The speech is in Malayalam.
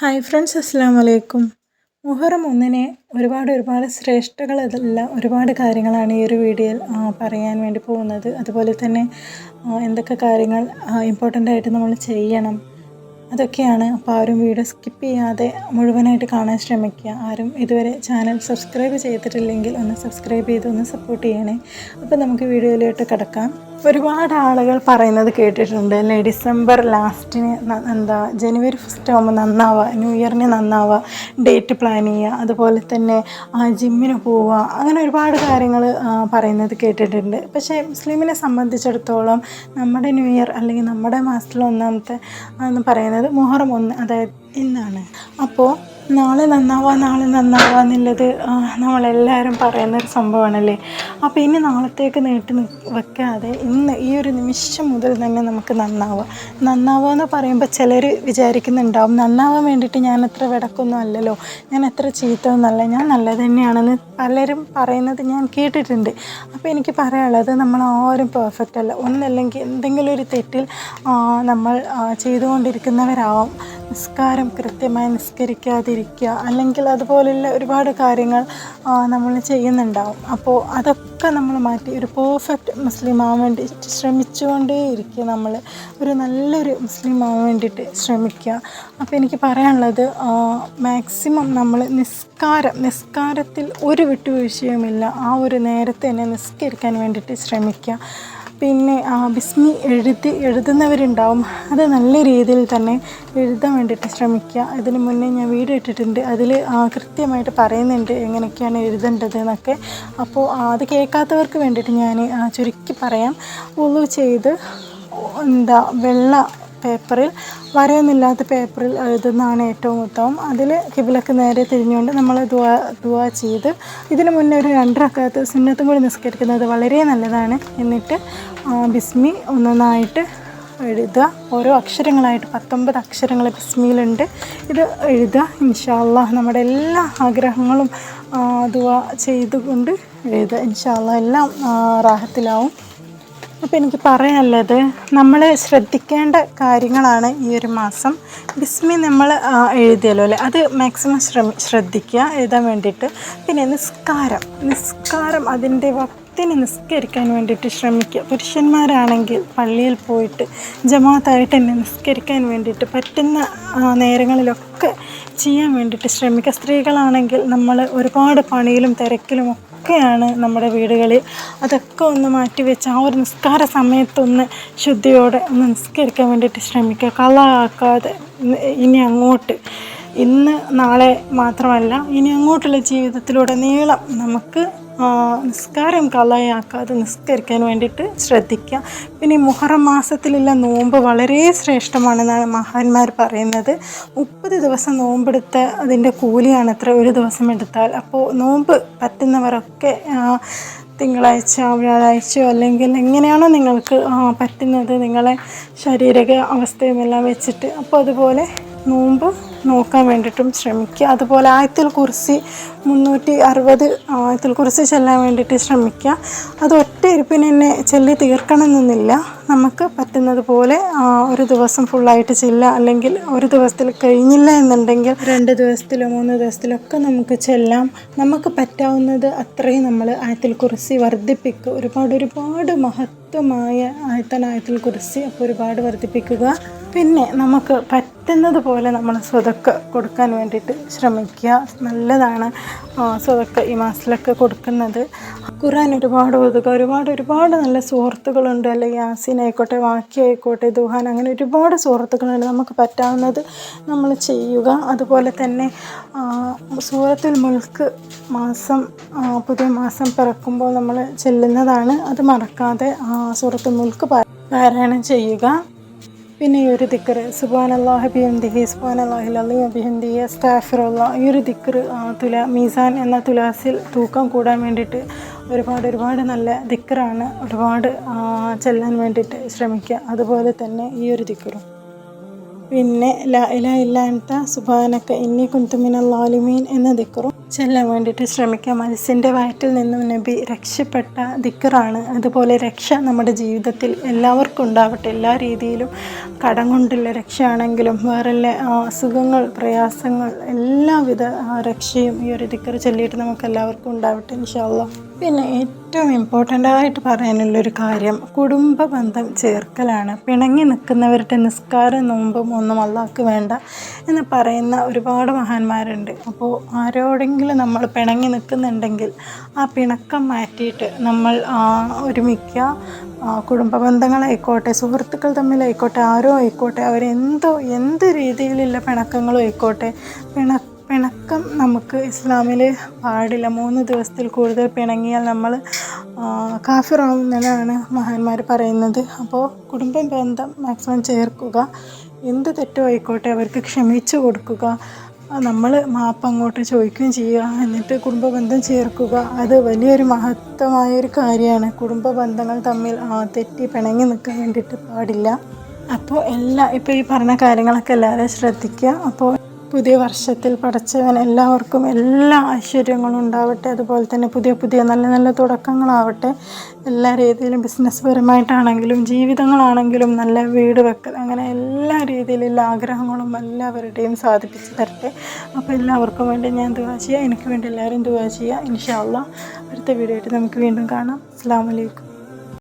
ഹായ് ഫ്രണ്ട്സ് അസ്സാം വലൈക്കും മുഹറം ഒന്നിനെ ഒരുപാട് ഒരുപാട് ശ്രേഷ്ഠകളെല്ലാം ഒരുപാട് കാര്യങ്ങളാണ് ഈ ഒരു വീഡിയോയിൽ പറയാൻ വേണ്ടി പോകുന്നത്. അതുപോലെ തന്നെ എന്തൊക്കെ കാര്യങ്ങൾ ഇമ്പോർട്ടന്റ് ആയിട്ട് നമ്മൾ ചെയ്യണം അതൊക്കെയാണ് അപ്പോൾ ആരും വീഡിയോ സ്കിപ്പ് ചെയ്യാതെ മുഴുവനായിട്ട് കാണാൻ ശ്രമിക്കുക. ആരും ഇതുവരെ ചാനൽ സബ്സ്ക്രൈബ് ചെയ്തിട്ടില്ലെങ്കിൽ ഒന്ന് സബ്സ്ക്രൈബ് ചെയ്ത് ഒന്ന് സപ്പോർട്ട് ചെയ്യണേ. അപ്പോൾ നമുക്ക് വീഡിയോയിലോട്ട് കിടക്കാം. ഒരുപാട് ആളുകൾ പറയുന്നത് കേട്ടിട്ടുണ്ട് അല്ലേ ഡിസംബർ ലാസ്റ്റിന് എന്താ ജനുവരി ഫസ്റ്റ് ആകുമ്പോൾ നന്നാവുക ന്യൂ ഇയറിന് നന്നാവുക ഡേറ്റ് പ്ലാൻ ചെയ്യുക അതുപോലെ തന്നെ ആ ജിമ്മിന് പോവുക അങ്ങനെ ഒരുപാട് കാര്യങ്ങൾ പറയുന്നത് കേട്ടിട്ടുണ്ട്. പക്ഷേ മുസ്ലിമിനെ സംബന്ധിച്ചിടത്തോളം നമ്മുടെ ന്യൂ ഇയർ അല്ലെങ്കിൽ നമ്മുടെ മാസത്തിലൊന്നാമത്തെ എന്ന് പറയുന്നത് മുഹറം ഒന്ന് അതായത് ഇന്നാണ്. അപ്പോൾ നാളെ നന്നാവാ നാളെ നന്നാവാ എന്നുള്ളത് നമ്മളെല്ലാവരും പറയുന്നൊരു സംഭവമാണല്ലേ? അപ്പോൾ ഇനി നാളത്തേക്ക് നീട്ടി വെക്കാതെ ഇന്ന് ഈ ഒരു നിമിഷം മുതൽ തന്നെ നമുക്ക് നന്നാവുക നന്നാവുക എന്ന് പറയുമ്പോൾ ചിലർ വിചാരിക്കുന്നുണ്ടാവും നന്നാവാൻ വേണ്ടിയിട്ട് ഞാൻ അത്ര വിടക്കൊന്നും അല്ലല്ലോ ഞാൻ എത്ര ചീത്ത ഒന്നല്ല ഞാൻ നല്ലത് തന്നെയാണെന്ന് പലരും പറയുന്നത് ഞാൻ കേട്ടിട്ടുണ്ട്. അപ്പോൾ എനിക്ക് പറയാനുള്ളത് നമ്മൾ ആരും പെർഫെക്റ്റ് അല്ല. ഒന്നല്ലെങ്കിൽ എന്തെങ്കിലും ഒരു തെറ്റിൽ നമ്മൾ ചെയ്തുകൊണ്ടിരിക്കുന്നവരാവാം. നിസ്കാരം കൃത്യമായി നിസ്കരിക്കാതിരിക്കുക. അല്ലെങ്കിൽ അതുപോലെയുള്ള ഒരുപാട് കാര്യങ്ങൾ നമ്മൾ ചെയ്യുന്നുണ്ടാവും. അപ്പോൾ അതൊക്കെ നമ്മൾ മാറ്റി ഒരു പെർഫെക്റ്റ് മുസ്ലിം ആവാൻ വേണ്ടി ശ്രമിച്ചുകൊണ്ടേ ഇരിക്കുക നമ്മൾ. ഒരു നല്ലൊരു മുസ്ലിം ആവാൻ വേണ്ടിയിട്ട് ശ്രമിക്കുക. അപ്പോൾ എനിക്ക് പറയാനുള്ളത് മാക്സിമം നമ്മൾ നിസ്കാരം നിസ്കാരത്തിൽ ഒരു വിട്ടുവീഴ്ചയുമില്ല. ആ ഒരു നേരത്തെ തന്നെ നിസ്കരിക്കാൻ വേണ്ടിയിട്ട് ശ്രമിക്കുക. പിന്നെ ബിസ്മി എഴുതി എഴുതുന്നവരുണ്ടാവും. അത് നല്ല രീതിയിൽ തന്നെ എഴുതാൻ വേണ്ടിയിട്ട് ശ്രമിക്കുക. അതിന് മുന്നേ ഞാൻ വീഡിയോ ഇട്ടിട്ടുണ്ട്. അതിൽ കൃത്യമായിട്ട് പറയുന്നുണ്ട് എങ്ങനെയൊക്കെയാണ് എഴുതേണ്ടത് എന്നൊക്കെ അപ്പോൾ അത് കേൾക്കാത്തവർക്ക് വേണ്ടിയിട്ട് ഞാൻ ചുരുക്കി പറയാം. ഉള്ളു ചെയ്ത് എന്താ വെള്ള പേപ്പറിൽ വരയൊന്നുമില്ലാത്ത പേപ്പറിൽ എഴുതുന്നതാണ് ഏറ്റവും ഉത്തമം. അതിൽ കിബിലക്ക് നേരെ തിരിഞ്ഞുകൊണ്ട് നമ്മൾ ദുവാ ദുവാ ചെയ്ത് ഇതിനു മുന്നേ ഒരു രണ്ടരക്കാലത്ത് സുന്നത്തും കൂടി നിസ്കരിക്കുന്നത് വളരെ നല്ലതാണ്. എന്നിട്ട് ബിസ്മി ഒന്നൊന്നായിട്ട് എഴുതുക. ഓരോ അക്ഷരങ്ങളായിട്ട് പത്തൊമ്പത് അക്ഷരങ്ങൾ ബിസ്മിയിലുണ്ട്. ഇത് എഴുതുക. ഇൻഷാല്ല നമ്മുടെ എല്ലാ ആഗ്രഹങ്ങളും ദുവാ ചെയ്തുകൊണ്ട് എഴുതുക. ഇൻഷാല്ല എല്ലാം റാഹത്തിലാവും. അപ്പോൾ എനിക്ക് പറയാനുള്ളത് നമ്മൾ ശ്രദ്ധിക്കേണ്ട കാര്യങ്ങളാണ് ഈ ഒരു മാസം. ബിസ്മി നമ്മൾ എഴുതിയല്ലോ അല്ലേ? അത് മാക്സിമം ശ്രമി ശ്രദ്ധിക്കുക എഴുതാൻ വേണ്ടിയിട്ട്. പിന്നെ നിസ്കാരം. നിസ്കാരം അതിന്റെ വക്തിന് നിസ്കരിക്കാൻ വേണ്ടിയിട്ട് ശ്രമിക്കുക. പുരുഷന്മാരാണെങ്കിൽ പള്ളിയിൽ പോയിട്ട് ജമാഅത്തായിട്ട് തന്നെ നിസ്കരിക്കാൻ വേണ്ടിയിട്ട് പറ്റുന്ന നേരങ്ങളിലൊക്കെ ചെയ്യാൻ വേണ്ടിയിട്ട് ശ്രമിക്കുക. സ്ത്രീകളാണെങ്കിൽ നമ്മൾ ഒരുപാട് പണിയിലും തിരക്കിലും ഒക്കെയാണ് നമ്മുടെ വീടുകളിൽ. അതൊക്കെ ഒന്ന് മാറ്റി വെച്ച് ആ ഒരു നിസ്കാര സമയത്തൊന്ന് ശുദ്ധിയോടെ ഒന്ന് നിസ്കരിക്കാൻ വേണ്ടിയിട്ട് ശ്രമിക്കുക. കളാക്കാതെ ഇനി അങ്ങോട്ട് ഇന്ന് നാളെ മാത്രമല്ല ഇനി അങ്ങോട്ടുള്ള ജീവിതത്തിലൂടെ നീളം നമുക്ക് നിസ്കാരം കളയാക്കാതെ നിസ്കരിക്കാൻ വേണ്ടിയിട്ട് ശ്രദ്ധിക്കുക. പിന്നെ ഈ മുഹറം മാസത്തിലുള്ള നോമ്പ് വളരെ ശ്രേഷ്ഠമാണെന്നാണ് മഹാന്മാർ പറയുന്നത്. മുപ്പത് ദിവസം നോമ്പെടുത്ത അതിന്റെ കൂലിയാണ് അത്ര ഒരു ദിവസം എടുത്താൽ. അപ്പോൾ നോമ്പ് പറ്റുന്നവരൊക്കെ തിങ്കളാഴ്ച വ്യാഴാഴ്ചയോ അല്ലെങ്കിൽ എങ്ങനെയാണോ നിങ്ങൾക്ക് പറ്റുന്നത് നിങ്ങളെ ശാരീരിക അവസ്ഥയുമെല്ലാം വെച്ചിട്ട്. അപ്പോൾ അതുപോലെ നോമ്പ് നോക്കാൻ വേണ്ടിയിട്ടും ശ്രമിക്കുക. അതുപോലെ ആയത്തിൽ കുറിച്ച് മുന്നൂറ്റി അറുപത് ആയത്തിൽ കുറിച്ച് ചെല്ലാൻ വേണ്ടിയിട്ട് ശ്രമിക്കുക. അത് ഒറ്റ ഇരിപ്പിന് തന്നെ ചെല്ലി തീർക്കണമെന്നില്ല. നമുക്ക് പറ്റുന്നത് പോലെ ഒരു ദിവസം ഫുള്ളായിട്ട് ചെല്ലുക അല്ലെങ്കിൽ ഒരു ദിവസത്തിൽ കഴിഞ്ഞില്ല എന്നുണ്ടെങ്കിൽ രണ്ട് ദിവസത്തിലോ മൂന്ന് ദിവസത്തിലോ ഒക്കെ നമുക്ക് ചെല്ലാം. നമുക്ക് പറ്റാവുന്നത് അത്രയും നമ്മൾ ആയത്തിൽ കുറിച്ച് വർദ്ധിപ്പിക്കുക. ഒരുപാട് ഒരുപാട് മഹത്വമായ ആയത്തനായത്തിൽ കുറിച്ച് അപ്പോൾ ഒരുപാട് വർദ്ധിപ്പിക്കുക. പിന്നെ നമുക്ക് പറ്റുന്നത് പോലെ നമ്മൾ സ്വതക്ക കൊടുക്കാൻ വേണ്ടിയിട്ട് ശ്രമിക്കുക. നല്ലതാണ് സ്വതക്ക ഈ മാസത്തിലൊക്കെ കൊടുക്കുന്നത്. ഖുറാൻ ഒരുപാട് ഒതുക ഒരുപാട് ഒരുപാട് നല്ല സുഹൃത്തുക്കളുണ്ട്. അല്ലെങ്കിൽ യാസിനായിക്കോട്ടെ വാക്യായിക്കോട്ടെ ദുഹാൻ അങ്ങനെ ഒരുപാട് സുഹൃത്തുക്കളുണ്ട്. നമുക്ക് പറ്റാവുന്നത് നമ്മൾ ചെയ്യുക. അതുപോലെ തന്നെ സൂറത്തിൽ മുൽക്ക് മാസം പുതിയ മാസം പിറക്കുമ്പോൾ നമ്മൾ ചെല്ലുന്നതാണ്. അത് മറക്കാതെ സൂറത്തുൽ മുൽക്ക് പാരായണം ചെയ്യുക. പിന്നെ ഈ ഒരു ദിക്കർ സുബാൻ അള്ളാഹ് ബിഹന്ദിഹി സുബാൻ അള്ളാഹി അള്ളി സ്റ്റാഫിറുള്ള ഈ ഒരു ദിക്കർ തുല മീസാൻ എന്ന തുലാസിൽ തൂക്കം കൂടാൻ വേണ്ടിയിട്ട് ഒരുപാട് ഒരുപാട് നല്ല ദിക്കറാണ് ഒരുപാട് ചെല്ലാൻ വേണ്ടിയിട്ട് ശ്രമിക്കുക. അതുപോലെ തന്നെ ഈ ഒരു ദിക്കറും. പിന്നെ ലാ ഇല ഇല്ലാത്ത സുബാനൊക്കെ ഇന്നി കുന്തുമിനൽ എന്ന ദിക്കറും. ചെല്ലാൻ വേണ്ടിയിട്ട് ശ്രമിക്കുക. മനസ്സിന്റെ വയറ്റിൽ നിന്നും നബി രക്ഷപ്പെട്ട ദിക്കറാണ് അതുപോലെ രക്ഷ നമ്മുടെ ജീവിതത്തിൽ എല്ലാവർക്കും ഉണ്ടാവട്ടെ. എല്ലാ രീതിയിലും കടം കൊണ്ടുള്ള രക്ഷയാണെങ്കിലും വേറെ അസുഖങ്ങൾ പ്രയാസങ്ങൾ എല്ലാവിധ രക്ഷയും ഈ ഒരു ദിക്കർ ചൊല്ലിയിട്ട് നമുക്ക് എല്ലാവർക്കും ഉണ്ടാവട്ടെ ഇൻഷാല്ല പിന്നെ ഏറ്റവും ഇമ്പോർട്ടന്റ് ആയിട്ട് പറയാനുള്ളൊരു കാര്യം കുടുംബ ബന്ധം ചേർക്കലാണ്. പിണങ്ങി നിൽക്കുന്നവരുടെ നിസ്കാരം നോമ്പും ഒന്നും അള്ളാക്ക് വേണ്ട എന്ന് പറയുന്ന ഒരുപാട് മഹാന്മാരുണ്ട്. അപ്പോൾ ആരോടെങ്കിലും നമ്മൾ പിണങ്ങി നിൽക്കുന്നുണ്ടെങ്കിൽ ആ പിണക്കം മാറ്റിയിട്ട് നമ്മൾ ഒരുമിക്ക കുടുംബ ബന്ധങ്ങളായിക്കോട്ടെ സുഹൃത്തുക്കൾ തമ്മിലായിക്കോട്ടെ ആരോ ആയിക്കോട്ടെ അവരെന്തോ എന്ത് രീതിയിലുള്ള പിണക്കങ്ങളും ആയിക്കോട്ടെ പിണ പിണക്കം നമുക്ക് ഇസ്ലാമിൽ പാടില്ല. മൂന്ന് ദിവസത്തിൽ കൂടുതൽ പിണങ്ങിയാൽ നമ്മൾ കാഫിറാവുന്നതാണ് മഹാന്മാർ പറയുന്നത്. അപ്പോൾ കുടുംബ ബന്ധം മാക്സിമം ചേർക്കുക. എന്ത് തെറ്റും ആയിക്കോട്ടെ അവർക്ക് ക്ഷമിച്ചു കൊടുക്കുക. നമ്മൾ മാപ്പ് അങ്ങോട്ട് ചോദിക്കുകയും ചെയ്യുക. എന്നിട്ട് കുടുംബ ബന്ധം ചേർക്കുക. അത് വലിയൊരു മഹത്വമായ ഒരു കാര്യമാണ്. കുടുംബ ബന്ധങ്ങൾ തമ്മിൽ തെറ്റി പിണങ്ങി നിൽക്കാൻ വേണ്ടിയിട്ട് പാടില്ല. അപ്പോൾ എല്ലാ ഇപ്പോൾ ഈ പറഞ്ഞ കാര്യങ്ങളൊക്കെ എല്ലാവരും ശ്രദ്ധിക്കുക. അപ്പോൾ പുതിയ വർഷത്തിൽ പടച്ചവൻ എല്ലാവർക്കും എല്ലാ ഐശ്വര്യങ്ങളും ഉണ്ടാവട്ടെ. അതുപോലെ തന്നെ പുതിയ പുതിയ നല്ല നല്ല തുടക്കങ്ങളാവട്ടെ. എല്ലാ രീതിയിലും ബിസിനസ് പരമായിട്ടാണെങ്കിലും ജീവിതങ്ങളാണെങ്കിലും നല്ല വീട് വെക്കൽ അങ്ങനെ എല്ലാ രീതിയിലുള്ള ആഗ്രഹങ്ങളും എല്ലാവരുടെയും സാധിപ്പിച്ചു തരട്ടെ. അപ്പോൾ എല്ലാവർക്കും വേണ്ടി ഞാൻ ദുവാ ചെയ്യുക എനിക്ക് വേണ്ടി എല്ലാവരും ദുവാ ചെയ്യുക ഇൻഷാല്ല അടുത്ത വീഡിയോ ആയിട്ട് നമുക്ക് വീണ്ടും കാണാം. അസ്സാം വലൈക്കും